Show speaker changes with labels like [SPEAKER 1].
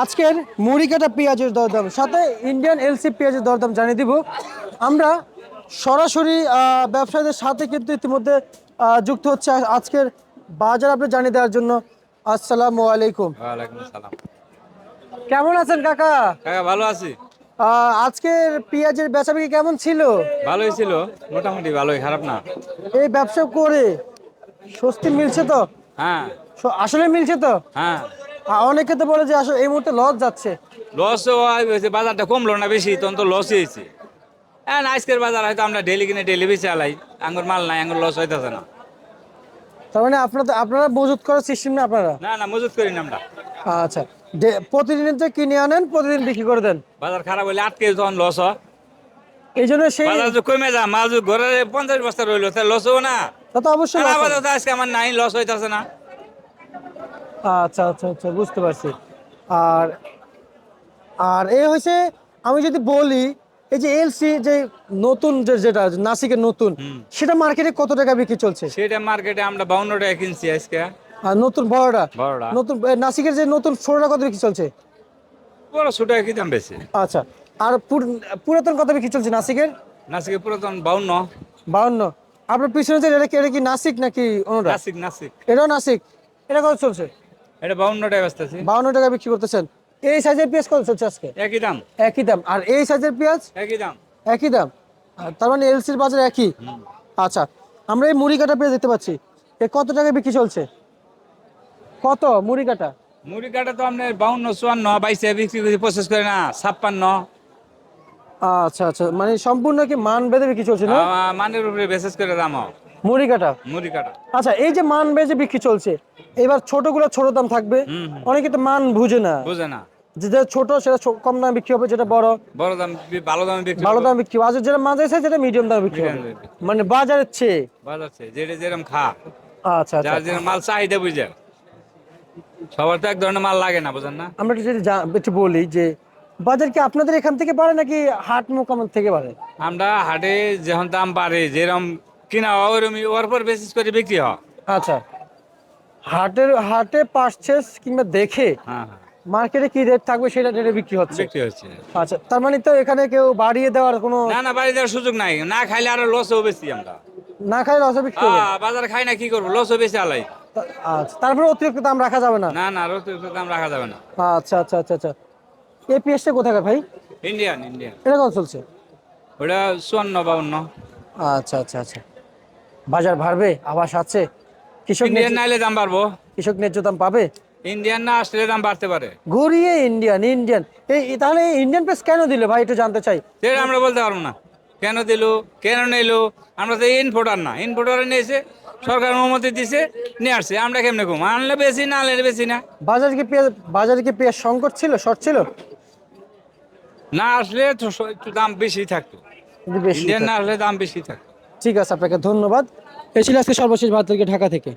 [SPEAKER 1] আজকের মুড়ি কাটা পেঁয়াজের দরদাম সাথে ইন্ডিয়ান এলসি পেঁয়াজের দরদাম জানিয়ে দিব। আমরা সরাসরি ব্যবসায়ীদের সাথে কিন্তু ইতিমধ্যে যুক্ত হচ্ছে আজকের বাজার আপনি জানিয়ে দেওয়ার জন্য। আসসালামু আলাইকুম। কেমন আছেন কাকা?
[SPEAKER 2] কাকা ভালো আছি।
[SPEAKER 1] আজকের পেঁয়াজের বেচাবিকি কেমন ছিল?
[SPEAKER 2] ভালোই ছিল মোটামুটি ভালোই খারাপ না।
[SPEAKER 1] এই ব্যবসা করে স্বস্তি মিলছে তো?
[SPEAKER 2] হ্যাঁ।
[SPEAKER 1] আসলে মিলছে তো?
[SPEAKER 2] হ্যাঁ।
[SPEAKER 1] অনেকে তো বলে যে আসলে এই মুহূর্তে লস যাচ্ছে।
[SPEAKER 2] লস হয়েছে বাজারটা কমলো না বেশি তখন তো লসই হয়েছে। হ্যাঁ আজকের বাজার হয়তো আমরা ডেলি কিনে ডেলি বেশি আলাই। আঙ্গুর মাল নাই আঙ্গুর লস হইতেছে না।
[SPEAKER 1] তার মানে আপনারা আপনারা মজুত করার সিস্টেম না আপনারা?
[SPEAKER 2] না না মজুত করি না আমরা।
[SPEAKER 1] আচ্ছা প্রতিদিন তো কিনে আনেন প্রতিদিন বিক্রি করে দেন?
[SPEAKER 2] বাজার খারাপ হলে আটকে তখন লস হয়।
[SPEAKER 1] এই জন্য সেই
[SPEAKER 2] বাজার যে কমে যা মাল ঘরে পঞ্চাশ বস্তা রইল তাহলে লস হব না।
[SPEAKER 1] তা তো অবশ্যই
[SPEAKER 2] আজকে আমার নাই লস হইতেছে না।
[SPEAKER 1] আচ্ছা আচ্ছা আচ্ছা বুঝতে পারছি। আর আর এই হয়েছে আমি যদি বলি এই যে এলসি যে নতুন যে যেটা নাসিকের নতুন সেটা মার্কেটে কত টাকা বিক্রি চলছে?
[SPEAKER 2] সেটা মার্কেটে আমরা বাউন্ন টাকা কিনছি আজকে।
[SPEAKER 1] আর নতুন বড়টা? নতুন নাসিকের যে নতুন ছোটটা কত বিক্রি চলছে?
[SPEAKER 2] বড় ছোট কি দাম বেশি।
[SPEAKER 1] আচ্ছা আর পুরাতন কত বিক্রি চলছে নাসিকের?
[SPEAKER 2] নাসিকের পুরাতন বাউন্ন।
[SPEAKER 1] বাউন্ন। আপনার পিছনে যে এটা কি এটা কি নাসিক নাকি অন্যটা?
[SPEAKER 2] নাসিক নাসিক।
[SPEAKER 1] এটাও নাসিক। এটা কত চলছে?
[SPEAKER 2] এটা বাউন্ন টাকা বেচতেছি।
[SPEAKER 1] বাউন্ন টাকা বিক্রি করতেছেন। এই সাইজের পেঁয়াজ কত চলছে আজকে?
[SPEAKER 2] একই দাম।
[SPEAKER 1] একই দাম। আর এই সাইজের পেঁয়াজ?
[SPEAKER 2] একই দাম।
[SPEAKER 1] একই দাম। তার মানে এলসির বাজার একই? আচ্ছা আমরা এই মুড়ি কাটা পেঁয়াজ দেখতে পাচ্ছি। এ কত টাকা বিক্রি চলছে? কত মুড়ি কাটা?
[SPEAKER 2] মুড়ি কাটা তো আপনার বাউন্ন চুয়ান্ন বাইশে বিক্রি করে প্রসেস করে না ছাপ্পান্ন।
[SPEAKER 1] আচ্ছা আচ্ছা। মানে সম্পূর্ণ কি মান বেঁধে বিক্রি চলছে না?
[SPEAKER 2] মানের উপরে বিশেষ করে দাম হয়।
[SPEAKER 1] মুড়ি কাটা?
[SPEAKER 2] মুড়ি কাটা।
[SPEAKER 1] আচ্ছা এই যে মান বেঁধে বিক্রি চলছে এবার ছোটগুলো ছোট দাম থাকবে। অনেকে তো মান বুঝে না।
[SPEAKER 2] বুঝে না।
[SPEAKER 1] যেটা ছোট সেটা কম দামে বিক্রি হবে যেটা বড়।
[SPEAKER 2] বড় দাম ভালো দামে বিক্রি
[SPEAKER 1] ভালো দামে বিক্রি আর যেটা মাঝে সাইজ যেটা মিডিয়াম দামে বিক্রি হবে। মানে বাজারের চেয়ে।
[SPEAKER 2] বাজার আছে যেটা যেরকম খা।
[SPEAKER 1] আচ্ছা আচ্ছা।
[SPEAKER 2] যার মাল চাহিদা বুঝে। সবার তো এক ধরনের মাল লাগে না বুঝেন না?
[SPEAKER 1] আমরা যদি একটু বলি যে বাজার কি আপনাদের এখান থেকে বাড়ে নাকি হাট মোকাম থেকে বাড়ে?
[SPEAKER 2] আমরা হাটে যখন দাম বাড়ে যেরকম কিনা ওরকম ওর পর বেসিস করে বিক্রি হয়।
[SPEAKER 1] আচ্ছা। হাটের হাটে পারচেস কিংবা দেখে
[SPEAKER 2] হ্যাঁ হ্যাঁ।
[SPEAKER 1] মার্কেটে কি রেট থাকবে সেটা রেটে বিক্রি হচ্ছে?
[SPEAKER 2] বিক্রি হচ্ছে।
[SPEAKER 1] আচ্ছা তার মানে তো এখানে কেউ বাড়িয়ে দেওয়ার কোনো
[SPEAKER 2] না না বাড়ি যাওয়ার সুযোগ নাই। না খাইলে আরও লসও বেশি আমরা।
[SPEAKER 1] না খাই লসে করবে?
[SPEAKER 2] হ্যাঁ, বাজার খাই না কি করব? লসও বেশি আলাই।
[SPEAKER 1] আচ্ছা তারপরে অতিরিক্ত দাম রাখা যাবে না?
[SPEAKER 2] না না রোজ দাম রাখা যাবে না।
[SPEAKER 1] আচ্ছা আচ্ছা আচ্ছা আচ্ছা। এই পেঁয়াজটা কোথায় ভাই?
[SPEAKER 2] ইন্ডিয়ান ইন্ডিয়ান
[SPEAKER 1] এটা কত চলছে?
[SPEAKER 2] ওটা চুয়ান্ন বাউন্ন।
[SPEAKER 1] আচ্ছা আচ্ছা আচ্ছা। বাজার বাড়বে আবাস আছে। কৃষক
[SPEAKER 2] ইন্ডিয়ান নাইলে দাম বাড়বো।
[SPEAKER 1] কৃষক ন্যায্য দাম পাবে?
[SPEAKER 2] ইন্ডিয়ান না আসলে দাম বাড়তে পারে।
[SPEAKER 1] গড়িয়ে ইন্ডিয়ান ইন্ডিয়ান এই তাহলে ইন্ডিয়ান পেস কেন দিলে ভাই একটু জানতে চাই।
[SPEAKER 2] সেটা আমরা বলতে পারব না। কেন দিল? কেন নিলো? আমরা তো ইনভোটার না। ইনভোটারে নিয়েছে সরকার অনুমতি দিছে নিয়ে আসছে। আমরা কেমনে কম আনলে বেশি না আনলে বেশি না।
[SPEAKER 1] বাজারে কি পেঁয়াজ বাজারে কি পেঁয়াজ সংকট ছিল? শর্ট ছিল?
[SPEAKER 2] না আসলে একটু দাম বেশি থাকতো। ইন্ডিয়ান না আসলে দাম বেশি থাকতো।
[SPEAKER 1] ঠিক আছে আপনাকে ধন্যবাদ। এ ছিল আজকে সর্বশেষ ভারত ঢাকা থেকে।